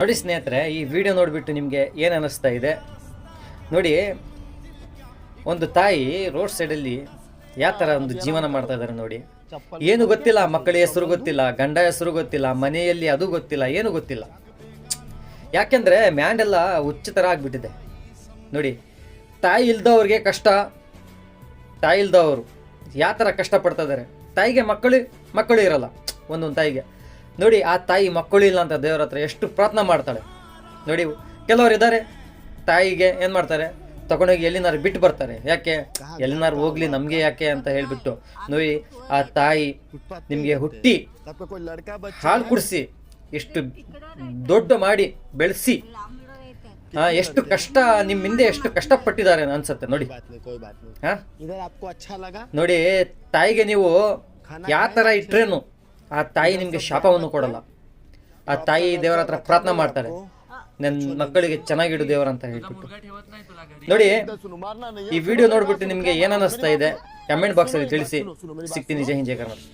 ನೋಡಿ ಸ್ನೇಹಿತರೆ, ಈ ವಿಡಿಯೋ ನೋಡಿಬಿಟ್ಟು ನಿಮಗೆ ಏನು ಅನ್ನಿಸ್ತಾ ಇದೆ? ನೋಡಿ, ಒಂದು ತಾಯಿ ರೋಡ್ ಸೈಡಲ್ಲಿ ಯಾವ ಥರ ಒಂದು ಜೀವನ ಮಾಡ್ತಾ ಇದ್ದಾರೆ ನೋಡಿ. ಏನು ಗೊತ್ತಿಲ್ಲ, ಮಕ್ಕಳ ಹೆಸರು ಗೊತ್ತಿಲ್ಲ, ಗಂಡ ಹೆಸರು ಗೊತ್ತಿಲ್ಲ, ಮನೆಯಲ್ಲಿ ಅದು ಗೊತ್ತಿಲ್ಲ, ಏನು ಗೊತ್ತಿಲ್ಲ. ಯಾಕೆಂದರೆ ಮ್ಯಾಂಡೆಲ್ಲ ಹುಚ್ಚ ಥರ ಆಗಿಬಿಟ್ಟಿದೆ ನೋಡಿ, ತಾಯಿ ಇಲ್ದವ್ರಿಗೆ ಕಷ್ಟ, ತಾಯಿ ಇಲ್ದವರು ಯಾವ ಥರ ಕಷ್ಟಪಡ್ತಾ ಇದ್ದಾರೆ ತಾಯಿಗೆ ಮಕ್ಕಳು ಮಕ್ಕಳು ಇರಲ್ಲ ಒಂದೊಂದು ತಾಯಿಗೆ. ನೋಡಿ ಆ ತಾಯಿ ಮಕ್ಕಳಿಲ್ಲ ಅಂತ ದೇವ್ರ ಹತ್ರ ಎಷ್ಟು ಪ್ರಾರ್ಥನೆ ಮಾಡ್ತಾಳೆ. ನೋಡಿ ಕೆಲವರು ಇದ್ದಾರೆ ತಾಯಿಗೆ ಏನು ಮಾಡ್ತಾರೆ? ತಗೊಂಡೋಗಿ ಎಲ್ಲಿನಾರು ಬಿಟ್ಟು ಬರ್ತಾರೆ. ಯಾಕೆ? ಎಲ್ಲಿನಾರು ಹೋಗ್ಲಿ ನಮಗೆ ಯಾಕೆ ಅಂತ ಹೇಳಿಬಿಟ್ಟು. ನೋಡಿ ಆ ತಾಯಿ ನಿಮಗೆ ಹುಟ್ಟಿ ಹಾಲು ಕುಡಿಸಿ ಎಷ್ಟು ದೊಡ್ಡ ಮಾಡಿ ಬೆಳೆಸಿ ಎಷ್ಟು ಕಷ್ಟ ನಿಮ್ಮ ಹಿಂದೆ ಎಷ್ಟು ಕಷ್ಟಪಟ್ಟಿದ್ದಾರೆ ಅನ್ಸುತ್ತೆ ನೋಡಿ. ನೋಡಿ ತಾಯಿಗೆ ನೀವು ಯಾವ ತರ ಇಟ್ರೇನು? ಆ ತಾಯಿ ನಿಮಗೆ ಶಾಪವನ್ನು ಕೊಡಲ್ಲ. ಆ ತಾಯಿ ದೇವರ ಹತ್ರ ಪ್ರಾರ್ಥನೆ ಮಾಡ್ತಾರೆ ನನ್ನ ಮಕ್ಕಳಿಗೆ ಚೆನ್ನಾಗಿಡು ದೇವರ ಅಂತ ಹೇಳ್ಬಿಟ್ಟು. ನೋಡಿ, ಈ ವಿಡಿಯೋ ನೋಡ್ಬಿಟ್ಟು ನಿಮಗೆ ಏನನ್ನಿಸ್ತಾ ಇದೆ? ಕಮೆಂಟ್ ಬಾಕ್ಸಲ್ಲಿ ತಿಳಿಸಿ. ಸಿಗ್ತೀನಿ. ನಿಜ ಹಿಂಜೆ ಕರ್ನಾಟಕ.